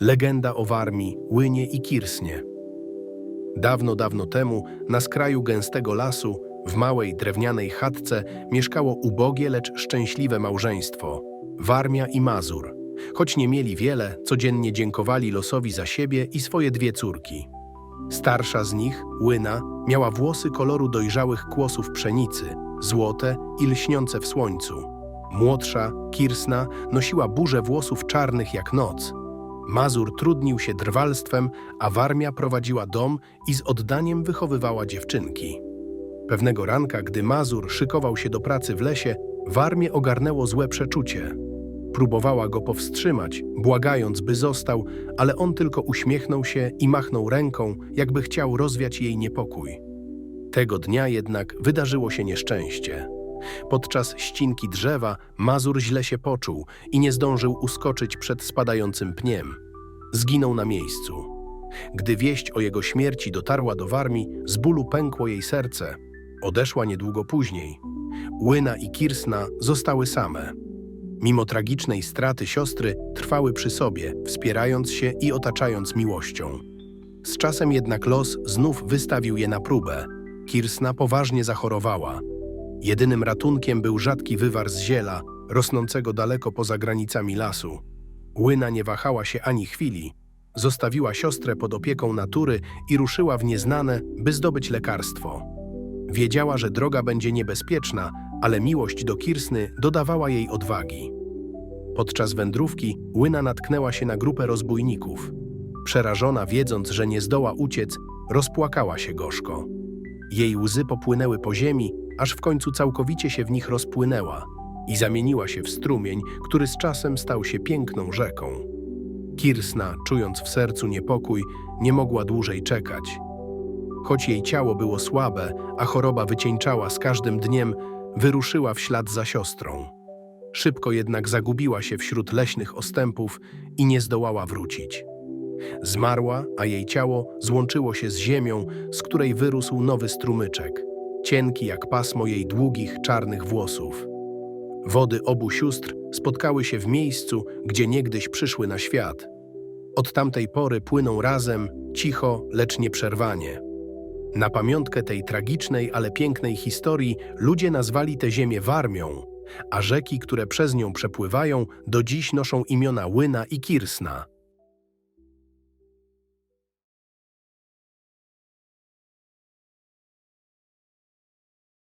Legenda o Warmii, Łynie i Kirsnie. Dawno, dawno temu, na skraju gęstego lasu, w małej drewnianej chatce, mieszkało ubogie, lecz szczęśliwe małżeństwo Warmia i Mazur. Choć nie mieli wiele, codziennie dziękowali losowi za siebie i swoje dwie córki. Starsza z nich, Łyna, miała włosy koloru dojrzałych kłosów pszenicy, złote i lśniące w słońcu. Młodsza, Kirsna, nosiła burzę włosów czarnych jak noc. Mazur trudnił się drwalstwem, a Warmia prowadziła dom i z oddaniem wychowywała dziewczynki. Pewnego ranka, gdy Mazur szykował się do pracy w lesie, Warmię ogarnęło złe przeczucie. Próbowała go powstrzymać, błagając, by został, ale on tylko uśmiechnął się i machnął ręką, jakby chciał rozwiać jej niepokój. Tego dnia jednak wydarzyło się nieszczęście. Podczas ścinki drzewa Mazur źle się poczuł i nie zdążył uskoczyć przed spadającym pniem. Zginął na miejscu. Gdy wieść o jego śmierci dotarła do Warmii, z bólu pękło jej serce. Odeszła niedługo później. Łyna i Kirsna zostały same. Mimo tragicznej straty siostry, trwały przy sobie, wspierając się i otaczając miłością. Z czasem jednak los znów wystawił je na próbę. Kirsna poważnie zachorowała. Jedynym ratunkiem był rzadki wywar z ziela, rosnącego daleko poza granicami lasu. Łyna nie wahała się ani chwili. Zostawiła siostrę pod opieką natury i ruszyła w nieznane, by zdobyć lekarstwo. Wiedziała, że droga będzie niebezpieczna, ale miłość do Kirsny dodawała jej odwagi. Podczas wędrówki Łyna natknęła się na grupę rozbójników. Przerażona, wiedząc, że nie zdoła uciec, rozpłakała się gorzko. Jej łzy popłynęły po ziemi, aż w końcu całkowicie się w nich rozpłynęła i zamieniła się w strumień, który z czasem stał się piękną rzeką. Kirsna, czując w sercu niepokój, nie mogła dłużej czekać. Choć jej ciało było słabe, a choroba wycieńczała z każdym dniem, wyruszyła w ślad za siostrą. Szybko jednak zagubiła się wśród leśnych ostępów i nie zdołała wrócić. Zmarła, a jej ciało złączyło się z ziemią, z której wyrósł nowy strumyczek, cienki jak pasmo jej długich, czarnych włosów. Wody obu sióstr spotkały się w miejscu, gdzie niegdyś przyszły na świat. Od tamtej pory płyną razem, cicho, lecz nieprzerwanie. Na pamiątkę tej tragicznej, ale pięknej historii ludzie nazwali tę ziemię Warmią, a rzeki, które przez nią przepływają, do dziś noszą imiona Łyna i Kirsna.